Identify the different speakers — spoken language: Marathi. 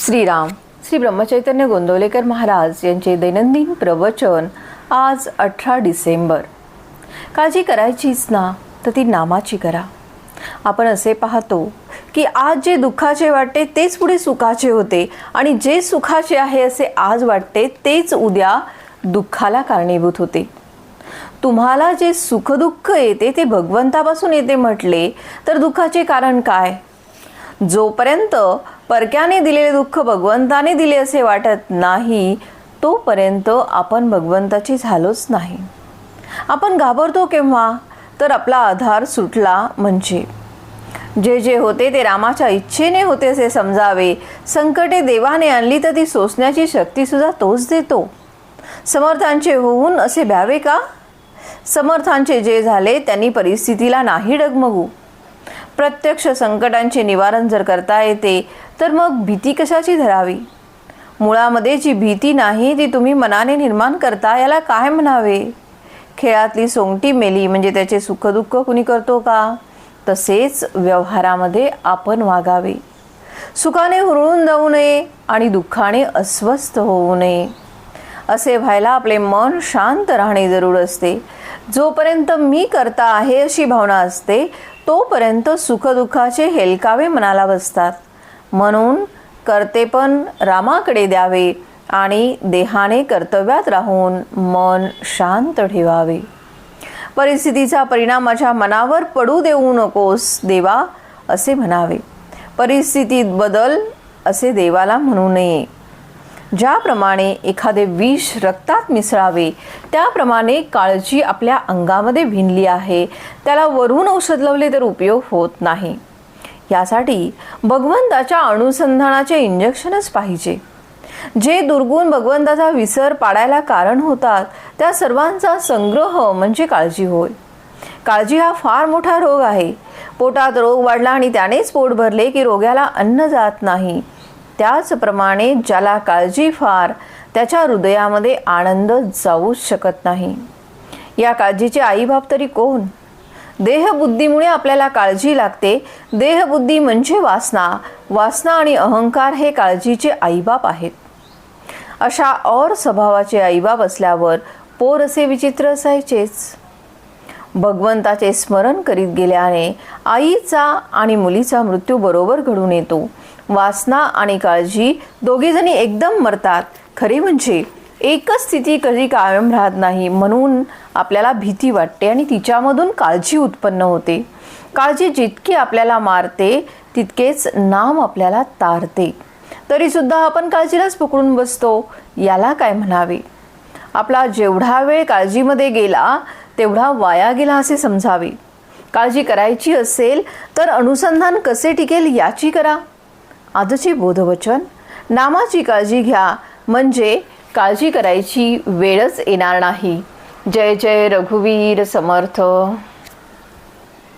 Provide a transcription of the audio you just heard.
Speaker 1: श्रीराम. श्री ब्रह्मचैतन्य गोंदवलेकर महाराज यांचे दैनंदिन प्रवचन आज अठरा डिसेंबर. काळजी करायचीच ना तर ती नामाची करा. आपण असे पाहतो की आज जे दुःखाचे वाटते तेच पुढे सुखाचे होते आणि जे सुखाचे आहे असे आज वाटते तेच उद्या दुःखाला कारणीभूत होते. तुम्हाला जे सुखदुःख येते ते भगवंतापासून येते म्हटले तर दुःखाचे कारण काय? जोपर्यंत परक्याने दिलेले दुःख भगवंताने दिले असे वाटत नाही तोपर्यंत आपण भगवंताची झालोच नाही. आपण घाबरतो केव्हा? तर आपला आधार सुटला म्हणजे. जे जे होते ते रामाच्या इच्छेने होते असे समजावे. संकटे देवाने आणली तर ती सोसण्याची शक्तीसुद्धा तोच देतो. समर्थांचे होऊन असे भ्यावे का? समर्थांचे जे झाले त्यांनी परिस्थितीला नाही डगमगू. प्रत्यक्ष संकटांचे निवारण जर करता येते तर मग भीती कशाची धरावी? मुळामध्ये जी भीती नाही ती तुम्ही मनाने निर्माण करता याला काय म्हणावे? खेळातली सोंगटी मेली म्हणजे त्याचे सुखदुःख कुणी करतो का? तसेच व्यवहारामध्ये आपण वागावे. सुखाने हुरळून जाऊ नये आणि दुःखाने अस्वस्थ होऊ नये. असे व्हायला आपले मन शांत राहणे जरूर असते. जोपर्यंत मी करता आहे अशी भावना असते तोपर्यंत सुखदुःखाचे हेलकावे मनाला बसतात. म्हणून कर्तेपण रामाकडे द्यावे आणि देहाने कर्तव्यात राहून मन शांत ठेवावे. परिस्थितीचा परिणाम माझ्या मनावर पडू देऊ नकोस देवा असे म्हणावे. परिस्थितीत बदल असे देवाला म्हणू नये. ज्याप्रमाणे एखादे विष रक्तात मिसळावे त्याप्रमाणे काळजी आपल्या अंगामध्ये भिनली आहे. त्याला वरून औषध लावले तर उपयोग होत नाही. यासाठी भगवंताच्या अनुसंधानाचे इंजेक्शनच पाहिजे. जे दुर्गुण भगवंताचा विसर पाडायला कारण होतात त्या सर्वांचा संग्रह म्हणजे काळजी होय. काळजी हा फार मोठा रोग आहे. पोटात रोग वाढला आणि त्यानेच पोट भरले की रोग्याला अन्न जात नाही. त्याचप्रमाणे ज्याला काळजी फार त्याच्या हृदयामध्ये आनंद जाऊच शकत नाही. या काळजीचे आईबाप तरी कोण? देहबुद्धीमुळे आपल्याला काळजी लागते. देहबुद्धी म्हणजे वासना. वासना आणि अहंकार हे काळजीचे आईबाप आहेत. अशा और स्वभावाचे आईबाप असल्यावर पोर असे विचित्र असायचेच. भगवंताचे स्मरण करीत गेल्याने आईचा आणि मुलीचा मृत्यू बरोबर घडून येतो. वासना आणि काळजी दोघेजणी एकदम मरतात. खरे म्हणजे एकच स्थिती कधी कायम राहत नाही म्हणून आपल्याला भीती वाटते आणि तिच्यामधून काळजी उत्पन्न होते. काळजी जितकी आपल्याला मारते तितकेच नाम आपल्याला तारते. तरीसुद्धा आपण काळजीलाच पकडून बसतो याला काय म्हणावे? आपला जेवढा वेळ काळजीमध्ये गेला तेवढा वाया गेला असे समजावे. काळजी करायची असेल तर अनुसंधान कसे टिकेल याची करा. आजचे बोधवचन. नामाची काळजी घ्या म्हणजे काळजी करायची वेळच येणार नाही. जय जय रघुवीर समर्थ.